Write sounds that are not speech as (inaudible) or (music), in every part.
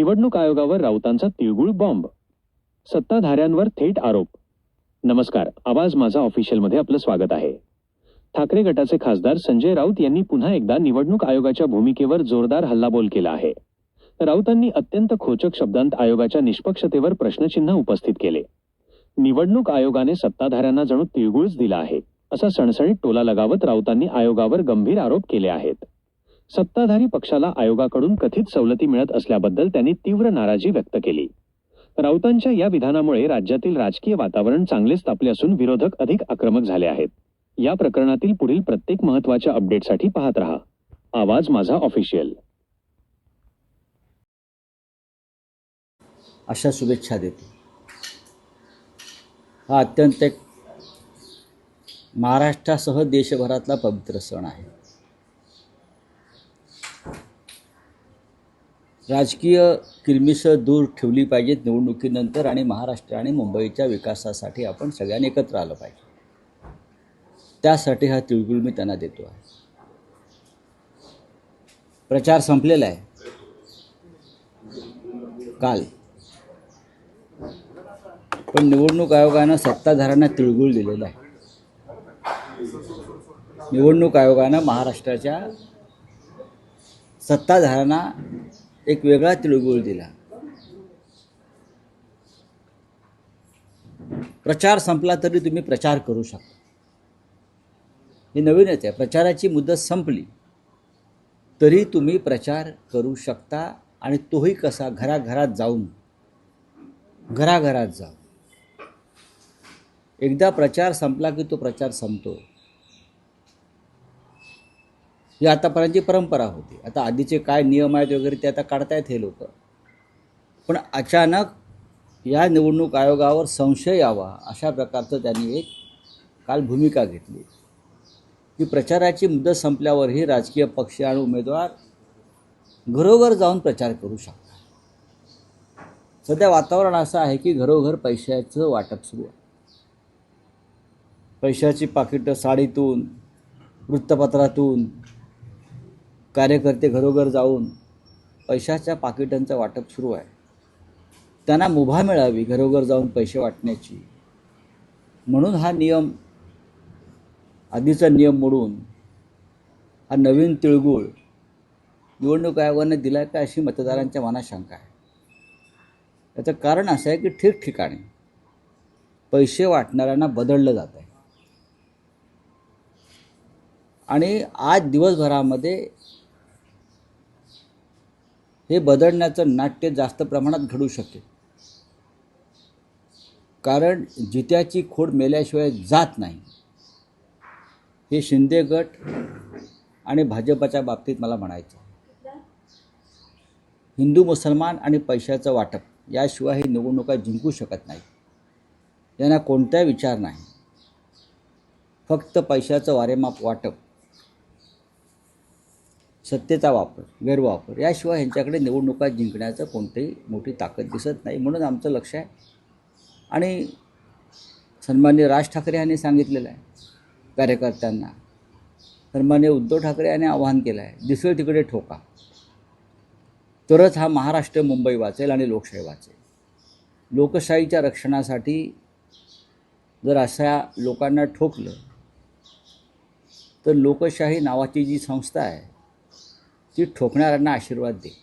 निवडणूक आयोगावर राऊतांचा तिळगुळ बॉम्ब. सत्ताधाऱ्यांवर थेट आरोप. नमस्कार आवाज माझा ऑफिशियलमध्ये आपलं स्वागत आहे. ठाकरे गटाचे खासदार संजय राऊत यांनी पुन्हा एकदा निवडणूक आयोगाच्या भूमिकेवर जोरदार हल्लाबोल केला आहे. राऊतांनी अत्यंत खोचक शब्दांत आयोगाच्या निष्पक्षतेवर प्रश्नचिन्ह उपस्थित केले. निवडणूक आयोगाने सत्ताधाऱ्यांना जणू तिळगुळच दिला आहे असा सणसणीत टोला लगावत राऊतांनी आयोगावर गंभीर आरोप केले आहेत. सत्ताधारी पक्षाला आयोगाकडून कथित सवलती मिळत असल्याबद्दल त्यांनी तीव्र नाराजी व्यक्त केली. राऊतांच्या या विधानामुळे राज्यातील राजकीय वातावरण चांगलेच तापले असून विरोधक अधिक आक्रमक झाले आहेत. या प्रकरणातील पुढील प्रत्येक महत्त्वाच्या अपडेटसाठी पाहत रहा. आवाज माझा ऑफिशियल. अशा शुभेच्छा देतो. हा अत्यंत एक महाराष्ट्रासह देशभरातला पवित्र सण आहे. राजकीय किरमिसं दूर ठेवली पाहिजेत निवडणुकीनंतर आणि महाराष्ट्र आणि मुंबईच्या विकासासाठी आपण सगळ्यांनी एकत्र आलं पाहिजे. त्यासाठी हा तिळगुळ मी त्यांना देतो आहे. प्रचार संपलेला आहे. काल. पण निवडणूक आयोगानं सत्ताधाऱ्यांना तिळगुळ दिलेला आहे. निवडणूक आयोगानं महाराष्ट्राच्या सत्ताधाऱ्यांना एक वेगळा तिळगुळ दिला. प्रचार संपला तरी तुम्ही प्रचार करू शकता. हे नवीनच आहे प्रचाराची मुदत संपली. तरी तुम्ही प्रचार करू शकता आणि तोही कसा? घराघरात जाऊन. घराघरात जाऊन. एकदा प्रचार संपला की तो प्रचार संपतो ही आतापर्यंतची परंपरा होती. आता आधीचे काय नियम आहेत वगैरे ते आता काढतायत हे लोक. पण अचानक या निवडणूक आयोगावर संशय यावा अशा प्रकारचं त्यांनी एक काल भूमिका घेतली. की प्रचाराची मुदत संपल्यावरही राजकीय पक्ष आणि उमेदवार घरोघर जाऊन प्रचार करू शकतात. सध्या वातावरण असं आहे की घरोघर पैशाचं वाटप सुरू आहे. पैशाची पाकिटं साडीतून वृत्तपत्रातून कार्यकर्ते घरोघर जाऊन पैशाच्या पाकिटांचं वाटप सुरू आहे. त्यांना मुभा मिळावी घरोघर जाऊन पैसे वाटण्याची. म्हणून हा नियम आधीचा नियम मोडून हा नवीन तिळगुळ निवडणूक आयोगाने दिला का अशी मतदारांच्या मनात शंका आहे. याचं कारण असं आहे की ठिकठिकाणी पैसे वाटणाऱ्यांना बदललं जात आहे. आणि आज दिवसभरामध्ये हे बदलण्याचं नाट्य जास्त प्रमाणात घडू शकते कारण जित्याची खोड मेल्याशिवाय जात नाही. हे शिंदे गट आणि भाजपच्या बाबतीत मला म्हणायचं हिंदू मुसलमान आणि पैशाचं वाटप याशिवाय ही निवडणुका जिंकू शकत नाही यांना कोणताही विचार नाही. फक्त पैशाचं वारेमाप वाटप सत्तेचा वापर गैरवापर याशिवाय ह्यांच्याकडे निवडणुका जिंकण्याचं कोणतेही मोठी ताकद दिसत नाही म्हणून आमचं लक्ष आहे. आणि सन्मान्य राज ठाकरे यांनी सांगितलेलं आहे कार्यकर्त्यांना. सन्मान्य उद्धव ठाकरे यांनी आवाहन केलं आहे दिसेल तिकडे ठोका. तरच हा महाराष्ट्र मुंबई वाचेल आणि लोकशाही वाचेल. लोकशाहीच्या रक्षणासाठी जर अशा लोकांना ठोकलं तर लोकशाही नावाची जी संस्था आहे ती ठोकणाऱ्यांना आशीर्वाद दे.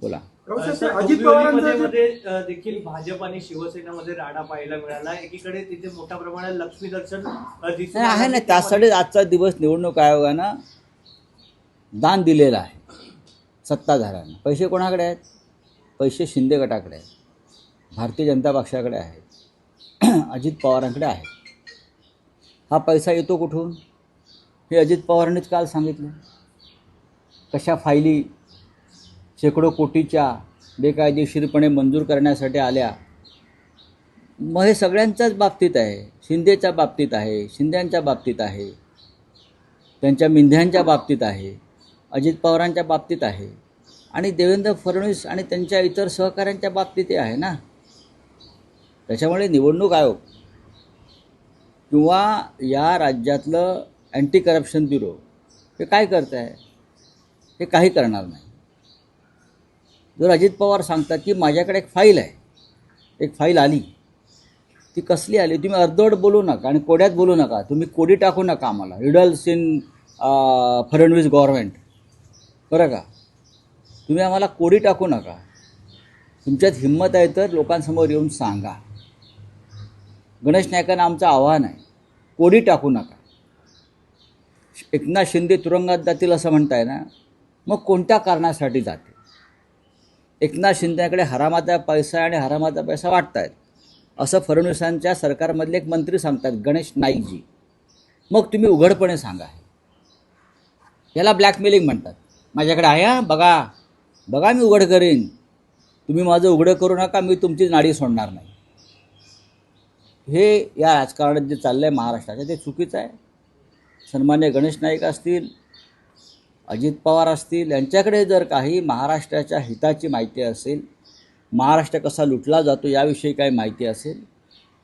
बोला. अजित डोंबिवली पवारांचं मध्ये- जे- मध्ये अ, देखील भाजप आणि शिवसेनेमध्ये राडा पाहायला मिळाला. एकीकडे तिथे मोठ्या प्रमाणात लक्ष्मी दर्शन आहे. ना त्यासाठी आजचा दिवस निवडणूक आयोगानं दान दिलेलं आहे. सत्ताधाऱ्यांना. पैसे कोणाकडे आहेत? पैसे शिंदे गटाकडे आहेत. भारतीय जनता पक्षाकडे आहेत. (clears throat) अजित पवारांकडे आहेत. हा पैसा येतो कुठून? हे अजित पवारांनीच काल सांगितलं. कशा फायली शेकडो कोटीच्या बेकायदेशीरपणे मंजूर करण्यासाठी आल्या? मग हे सगळ्यांच्याच बाबतीत आहे. शिंदेच्या बाबतीत आहे शिंद्यांच्या बाबतीत आहे त्यांच्या मिंध्यांच्या बाबतीत आहे अजित पवारांच्या बाबतीत आहे आणि देवेंद्र फडणवीस आणि त्यांच्या इतर सहकाऱ्यांच्या बाबतीतही आहे ना? त्याच्यामुळे निवडणूक आयोग किंवा या राज्यातलं अँटी करप्शन ब्युरो हे काय करत आहे हे काही करणार नाही. जर अजित पवार सांगतात की माझ्याकडे एक फाईल आहे एक फाईल आली ती कसली आली? तुम्ही अर्धवट बोलू नका आणि कोड्यात बोलू नका. तुम्ही कोडी टाकू नका आम्हाला. रिडल्स इन फडणवीस गव्हर्मेंट बरं का? तुम्ही आम्हाला कोडी टाकू नका. तुमच्यात हिंमत आहे तर लोकांसमोर येऊन सांगा. गणेश नायकांना आमचं आव्हान आहे. कोडी टाकू नका. एकनाथ शिंदे तुरुंगात जातील असं म्हणताय ना? मग कोणत्या कारणासाठी जाते? एकनाथ शिंदेकडे हरामाचा पैसा आणि हरामाचा पैसा वाटतायत. असं फडणवीसांच्या सरकारमधले एक मंत्री सांगतात गणेश नाईकजी. मग तुम्ही उघडपणे सांगा याला ब्लॅकमेलिंग म्हणतात. माझ्याकडे आहे हा? बघा. बघा मी उघड करीन. तुम्ही माझं उघडं करू नका मी तुमची नाडी सोडणार नाही. हे या राजकारणात जे चाललं आहे महाराष्ट्राचं ते चुकीचं आहे. सन्मान्य गणेश नाईक असतील अजित पवार असतील यांच्याकडे जर काही महाराष्ट्राच्या हिताची माहिती असेल महाराष्ट्र कसा लुटला जातो याविषयी काही माहिती असेल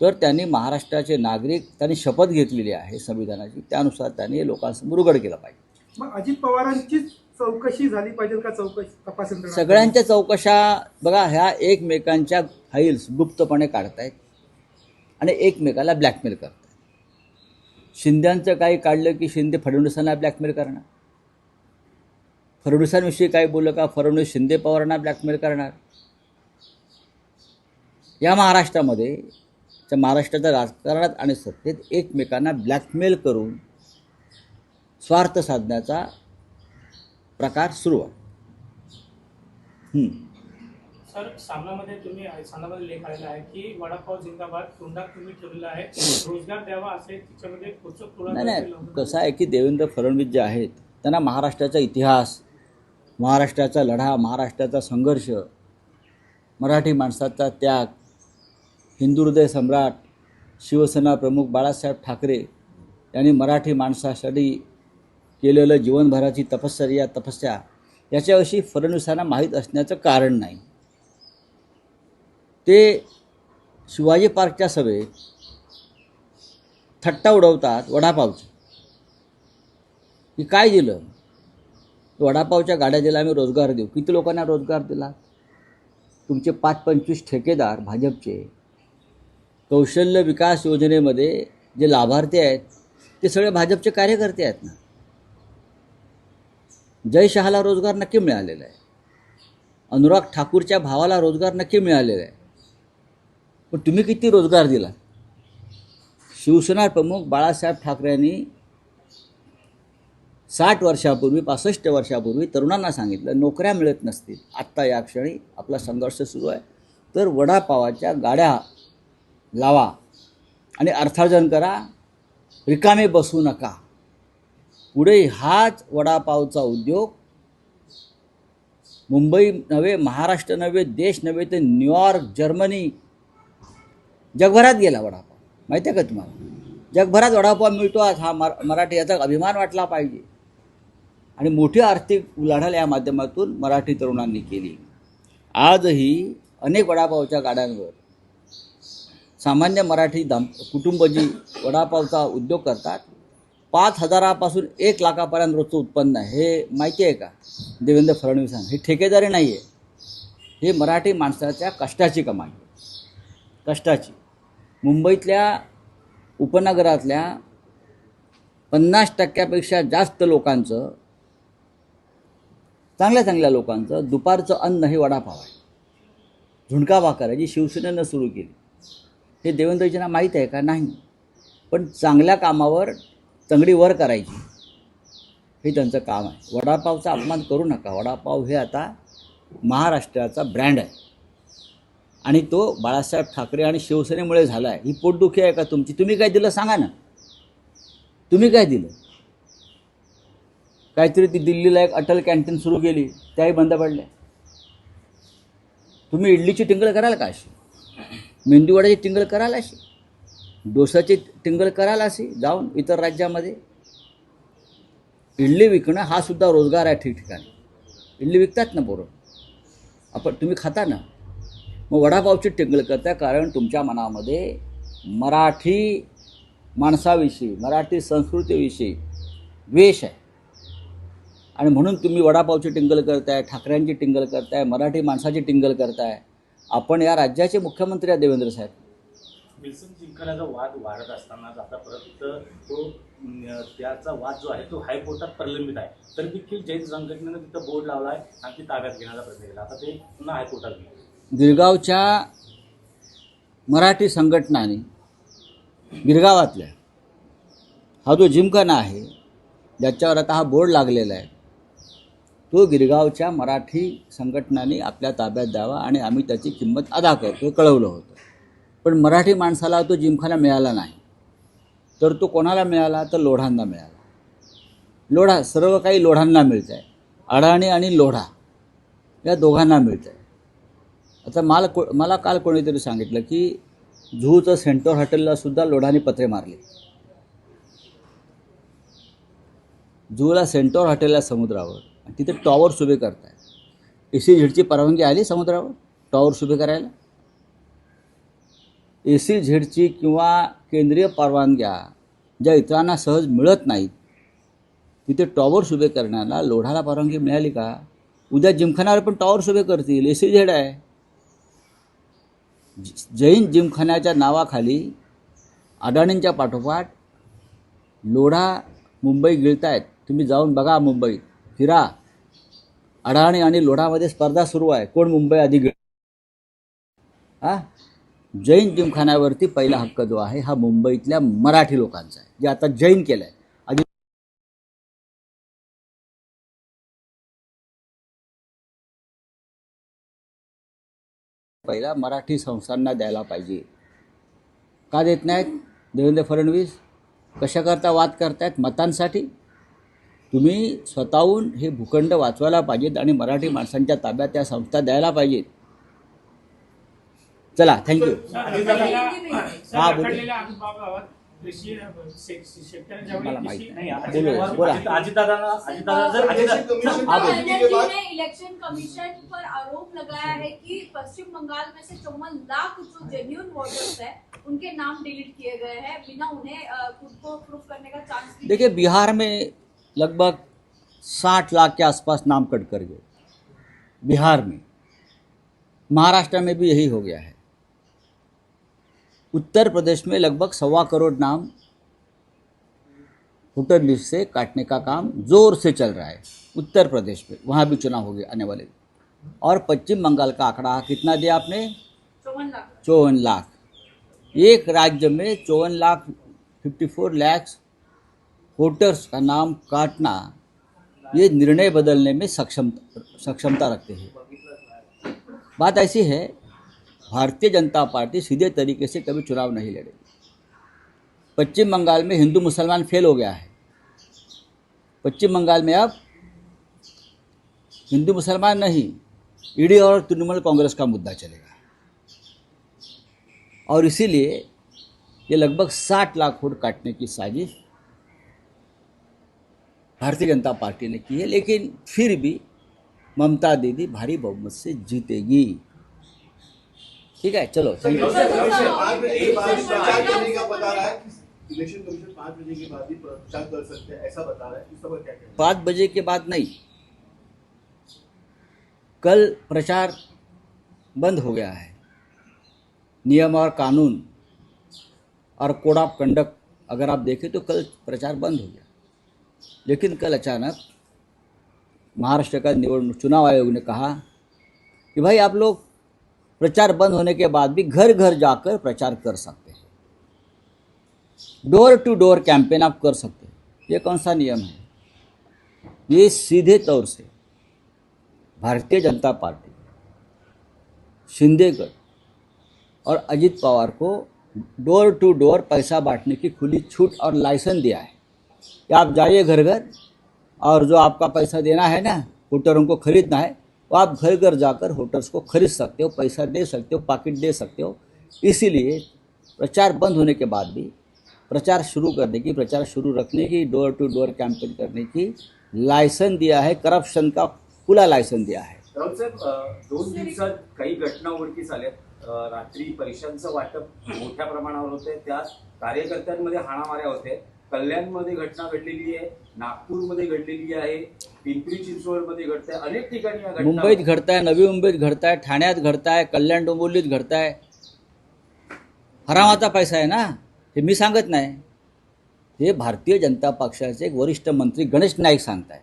तर त्यांनी महाराष्ट्राचे नागरिक त्यांनी शपथ घेतलेली आहे संविधानाची. त्यानुसार त्यांनी लोकांसमोर उघड केलं पाहिजे. मग अजित पवारांचीच चौकशी झाली पाहिजे का चौकशी तपास? सगळ्यांच्या चौकशा बघा ह्या एकमेकांच्या फाईल्स गुप्तपणे काढतायत आणि एकमेकाला ब्लॅकमेल करतायत. शिंद्यांचं काही काढलं की शिंदे फडणवीसांना ब्लॅकमेल करणार. फडणवीसांविषयी काय बोललं का? फडणवीस शिंदे पवारांना ब्लॅकमेल करणार. या महाराष्ट्रामध्ये त्या महाराष्ट्राच्या राजकारणात आणि सत्तेत एकमेकांना ब्लॅकमेल करून स्वार्थ साधण्याचा प्रकार सुरू आहे. सर सामनामध्ये तुम्ही सामनामध्ये लेख आलेला आहे की वडापाव जिंदाबाद तोंडात तुम्ही ठेवलेला आहे. रोजगार द्यावा असे नाही नाही. कसं आहे की देवेंद्र फडणवीस जे आहेत त्यांना महाराष्ट्राचा इतिहास महाराष्ट्राचा लढा महाराष्ट्राचा संघर्ष मराठी माणसाचा त्याग हिंदू हृदय सम्राट शिवसेना प्रमुख बाळासाहेब ठाकरे यांनी मराठी माणसासाठी केलेलं जीवनभराची तपश्चर्या तपस्या याच्याविषयी फडणवीसांना माहीत असण्याचं कारण नाही. ते शिवाजी पार्कच्या सभेत थट्टा उडवतात वडापावची. की काय दिलं? वडापावच्या गाड्या दिल्या आम्ही रोजगार देऊ. किती लोकांना रोजगार दिला? तुमचे पाच पंचवीस ठेकेदार भाजपचे. कौशल्य विकास योजनेमध्ये जे लाभार्थी आहेत ते सगळे भाजपचे कार्यकर्ते आहेत ना. जय शहाला रोजगार नक्की मिळालेला आहे. अनुराग ठाकूरच्या भावाला रोजगार नक्की मिळालेला आहे. पण तुम्ही किती रोजगार दिला? शिवसेना प्रमुख बाळासाहेब ठाकरेंनी साठ वर्षापूर्वी पासष्ट वर्षापूर्वी तरुणांना सांगितलं नोकऱ्या मिळत नसतील. आत्ता या क्षणी आपला संघर्ष सुरू आहे. तर वडापावाच्या गाड्या लावा आणि अर्थार्जन करा. रिकामे बसू नका. पुढे हाच वडापावचा उद्योग. मुंबई नव्हे महाराष्ट्र नव्हे देश नव्हे तर न्यूयॉर्क जर्मनी. जगभरात गेला वडापाव. माहिती आहे का तुम्हाला? जगभरात वडापाव मिळतो आज. हा मरा मराठी याचा अभिमान वाटला पाहिजे. आणि मोठी आर्थिक उलाढाल या माध्यमातून मराठी तरुणांनी केली. आजही अनेक वडापावच्या गाड्यांवर सामान्य मराठी दाम कुटुंब जी वडापावचा उद्योग करतात पाच हजारापासून एक लाखापर्यंत रोजचं उत्पन्न आहे. हे माहिती आहे का? देवेंद्र फडणवीसांना हे ठेकेदारी नाही आहे हे मराठी माणसाच्या कष्टाची कमाई आहे. कष्टाची. मुंबईतल्या उपनगरातल्या पन्नास टक्क्यापेक्षा जास्त लोकांचं चांगल्या चांगल्या लोकांचं दुपारचं अन्न हे वडापाव आहे. झुणका भाकर आहे जी शिवसेनेनं सुरू केली. हे देवेंद्रजींना माहीत आहे का? नाही. पण चांगल्या कामावर तंगडी वर करायची हे त्यांचं काम आहे. वडापावचा अपमान करू नका. वडापाव हे आता महाराष्ट्राचा ब्रँड आहे. आणि तो बाळासाहेब ठाकरे आणि शिवसेनेमुळे झाला आहे ही पोटदुखी आहे का तुमची? तुम्ही काय दिलं सांगा ना. तुम्ही काय दिलं? काहीतरी ती दिल्लीला एक अटल कॅन्टीन सुरू केली त्याही बंद पडल्या. तुम्ही इडलीची टिंगल कराल का अशी? मेंदूवड्याची टिंगल कराल अशी? डोसाची टिंगल कराल अशी? जाऊन इतर राज्यामध्ये. इडली विकणं हा सुद्धा रोजगार आहे ठिकठिकाणी. इडली विकतात ना पोरं? आपण तुम्ही खाता ना? मग वडापावची टिंगल करता कारण तुमच्या मनामध्ये मराठी माणसाविषयी मराठी संस्कृतीविषयी द्वेष आहे. आणि म्हणून तुम्ही वडापावची टिंगल करताय ठाकरेंची टिंगल करताय मराठी माणसाची टिंगल करताय. आपण या राज्याचे मुख्यमंत्री आहे देवेंद्र साहेब. विल्सन जिंकण्याचा वाद वाढत असतानाच आता परत तो त्याचा वाद जो आहे तो हायकोर्टात प्रलंबित आहे. तर देखील जैन संघटनेनं तिथं बोर्ड लावला आहे आणि ती ताब्यात घेण्याचा प्रयत्न केला. आता ते पुन्हा हायकोर्टात गेले गिरगावच्या मराठी संघटनाने गिरगावातल्या हा जो जिमखाना आहे ज्याच्यावर आता हा बोर्ड लागलेला आहे तो गिरगावच्या मराठी संघटनाने आपल्या ताब्यात द्यावा आणि आम्ही त्याची किंमत अदा करतो हे कळवलं होतं. पण मराठी माणसाला तो जिमखाना मिळाला नाही. तर तो कोणाला मिळाला? तर लोढांना मिळाला. लोढा सर्व काही लोढांना मिळतं आहे अडाणी आणि लोढा या दोघांना मिळतं आहे आता मला को मला काल कोणीतरी सांगितलं की झूचं सेंटर हॉटेलला सुद्धा लोढाने पत्रे मारले. झूला सेंटर हॉटेलला समुद्रावर. तिथे टॉवर्स उभे करताय ए सी झेडची परवानगी आली समुद्रावर? टॉवर्स उभे करायला? ए सी झेडची किंवा केंद्रीय परवानग्या ज्या इतरांना सहज मिळत नाहीत तिथे टॉवर्स उभे करण्याला लोढाला परवानगी मिळाली का? उद्या जिमखान्यावर पण टॉवर्स उभे करतील. ए सी झेड आहे. जैन जिमखान्याच्या नावाखाली अडाणींच्या पाठोपाठ लोढा मुंबई गिळतायत. तुम्ही जाऊन बघा मुंबईत. फिरा. अडाणी आणि लोढामध्ये स्पर्धा सुरू आहे. कोण मुंबई आधी गिळ हा? जैन जिमखान्यावरती पहिला हक्क जो आहे हा मुंबईतल्या मराठी लोकांचा आहे जे आता जैन केलं आहे आधी पहिला मराठी संस्थांना द्यायला पाहिजे. का देत नाहीत? देवेंद्र फडणवीस? कशाकरता वाद करतायत? मतांसाठी? तुम्ही स्वतःहून हे भूखंड वाचवायला पाहिजेत आणि मराठी माणसांच्या ताब्यात त्या संस्था द्यायला पाहिजेत. चला थँक्यू हा, बोल. मला माहीत इलेक्शन कमीशन पर आरोप लगाया है कि पश्चिम बंगाल में से चौवन लाख जो जेन्यून वोटर्स है उनके नाम डिलीट किए गए हैं बिना उन्हें खुद को प्रूफ करने का चांस देखिए बिहार में लगभग साठ लाख के आसपास नाम कट कर गए। बिहार में। महाराष्ट्र में भी यही हो गया है। उत्तर प्रदेश में लगभग सवा करोड़ नाम वोटर लिस्ट से काटने का काम ज़ोर से चल रहा है। उत्तर प्रदेश में। वहाँ भी चुनाव हो गए आने वाले और पश्चिम बंगाल का आंकड़ा कितना दिया आपने? चौवन लाख। चौवन लाख। एक राज्य में चौवन lakh fifty four lakhs voters का नाम काटना, ये निर्णय बदलने में सक्षम, सक्षमता रखते हैं। बात ऐसी है, भारतीय जनता पार्टी सीधे तरीके से कभी चुनाव नहीं लड़ेगी। पश्चिम बंगाल में हिंदू मुसलमान फेल हो गया है। पश्चिम बंगाल में अब हिंदू मुसलमान नहीं, ईडी और तृणमूल कांग्रेस का मुद्दा चलेगा। और इसीलिए ये लगभग साठ लाख वोट काटने की साजिश भारतीय जनता पार्टी ने की है लेकिन फिर भी ममता दीदी भारी बहुमत से जीतेगी। ठीक है चलो थैंक यू पाँच बजे के बाद प्रचार करने का बता रहा है। कि इलेक्शन कमीशन पाँच बजे के बाद ही प्रचार कर सकते हैं ऐसा बता रहा है। इस पर क्या कहना है? पाँच बजे के बाद नहीं। कल प्रचार बंद हो गया है। नियम और कानून और कोड ऑफ़ कंडक्ट अगर आप देखें तो कल प्रचार बंद हो गया। लेकिन कल अचानक महाराष्ट्र का निवडणूक चुनाव आयोग ने कहा कि भाई आप लोग प्रचार बंद होने के बाद भी घर घर जाकर प्रचार कर सकते हैं। डोर टू डोर कैंपेन आप कर सकते हैं। ये कौन सा नियम है? ये सीधे तौर से भारतीय जनता पार्टी, शिंदेगढ़ और अजित पवार को डोर टू डोर पैसा बांटने की खुली छूट और लाइसेंस दिया है। आप जाइए घर घर और जो आपका पैसा देना है ना होटलों को खरीदना है वो आप घर घर जाकर होटल्स को खरीद सकते हो पैसा दे सकते हो पाकिट दे सकते हो। इसीलिए प्रचार बंद होने के बाद भी प्रचार शुरू करने की प्रचार शुरू रखने की डोर टू डोर कैंपेन करने की लायसन दिया है करप्शन का खुला लायसन दिया है। राऊत साहेब दोन दिवसात काही घटना उघडकीस रात्री पैशांचं वाटप मोठ्या प्रमाणावर होते त्यात कार्यकर्त्यांमध्ये हाणामाऱ्या होते कल्याणमध्ये घटना घडलेली आहे नागपूरमध्ये घडलेली आहे पिंपरी चिंचवडमध्ये घडतंय अनेक ठिकाणी मुंबईत घडताय नवी मुंबईत घडताय ठाण्यात घडताय कल्याण डोंबिवलीत घडताय. हरामाचा पैसा आहे ना? हे मी सांगत नाही. हे भारतीय जनता पक्षाचे एक वरिष्ठ मंत्री गणेश नाईक सांगताय.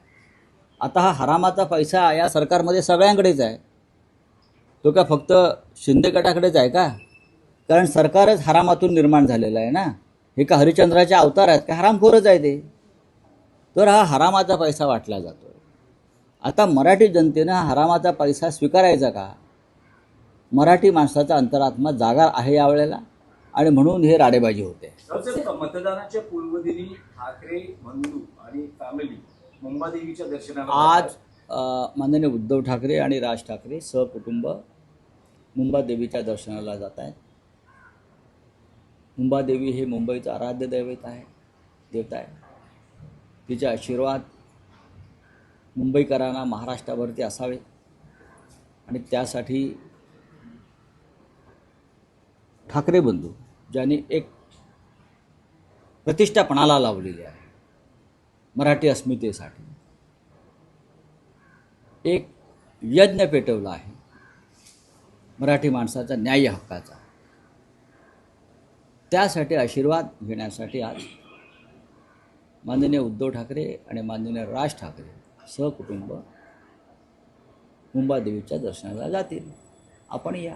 आता हा हरामाचा पैसा या सरकारमध्ये सगळ्यांकडेच आहे. तो का फक्त शिंदे गटाकडेच आहे का? कारण सरकारच हरामातून निर्माण झालेलं आहे ना? हे का हरिश्चंद्राचे अवतार आहेत? का हरामखोरच आहे ते? तर हा हरामाचा पैसा वाटला जातो आता मराठी जनतेनं हा हरामाचा पैसा स्वीकारायचा का? मराठी माणसाचा अंतरात्मा जागा आहे यावेळेला? आणि म्हणून हे राडेबाजी होते. मतदानाच्या पूर्वदिनी ठाकरे बंधू आणि फॅमिली मुंबादेवीच्या दर्शनाला आज माननीय उद्धव ठाकरे आणि राज ठाकरे सहकुटुंब मुंबादेवीच्या दर्शनाला जात आहेत. मुंबादेवी हे मुंबईचं आराध्य दैवत आहे देवता आहे. तिचे आशीर्वाद मुंबईकरांना महाराष्ट्रावरती असावे आणि त्यासाठी ठाकरे बंधू ज्यांनी एक प्रतिष्ठापणाला लावलेली आहे मराठी अस्मितेसाठी. एक यज्ञ पेटवला आहे मराठी माणसाचा न्याय हक्काचा. त्यासाठी आशीर्वाद घेण्यासाठी आज माननीय उद्धव ठाकरे आणि माननीय राज ठाकरे सहकुटुंब मुंबादेवीच्या दर्शनाला जातील. आपण या.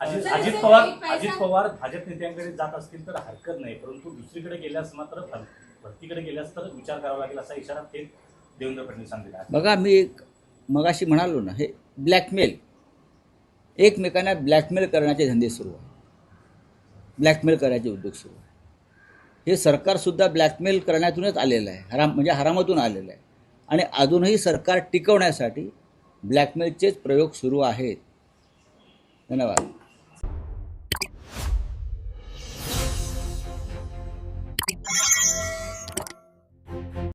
अजित अजित पवार अजित पवार भाजप नेत्यांकडे जात असतील तर हरकत नाही परंतु दुसरीकडे गेल्यास मात्र भर- भरतीकडे गेल्यास तर विचार करावा लागेल असा इशारा थेट देवेंद्र फडणवीसांनी दिला. बघा मी एक मगाशी म्हणालो ना हे ब्लॅकमेल एकमेकांना ब्लॅकमेल करण्याचे धंदे सुरू आहे ब्लॅकमेल करायचे उद्योग सुरू आहे. हे सरकारसुद्धा ब्लॅकमेल करण्यातूनच आलेलं आहे. हराम म्हणजे हरामातून आलेलं आहे. आणि अजूनही सरकार टिकवण्यासाठी ब्लॅकमेलचेच प्रयोग सुरू आहेत. धन्यवाद.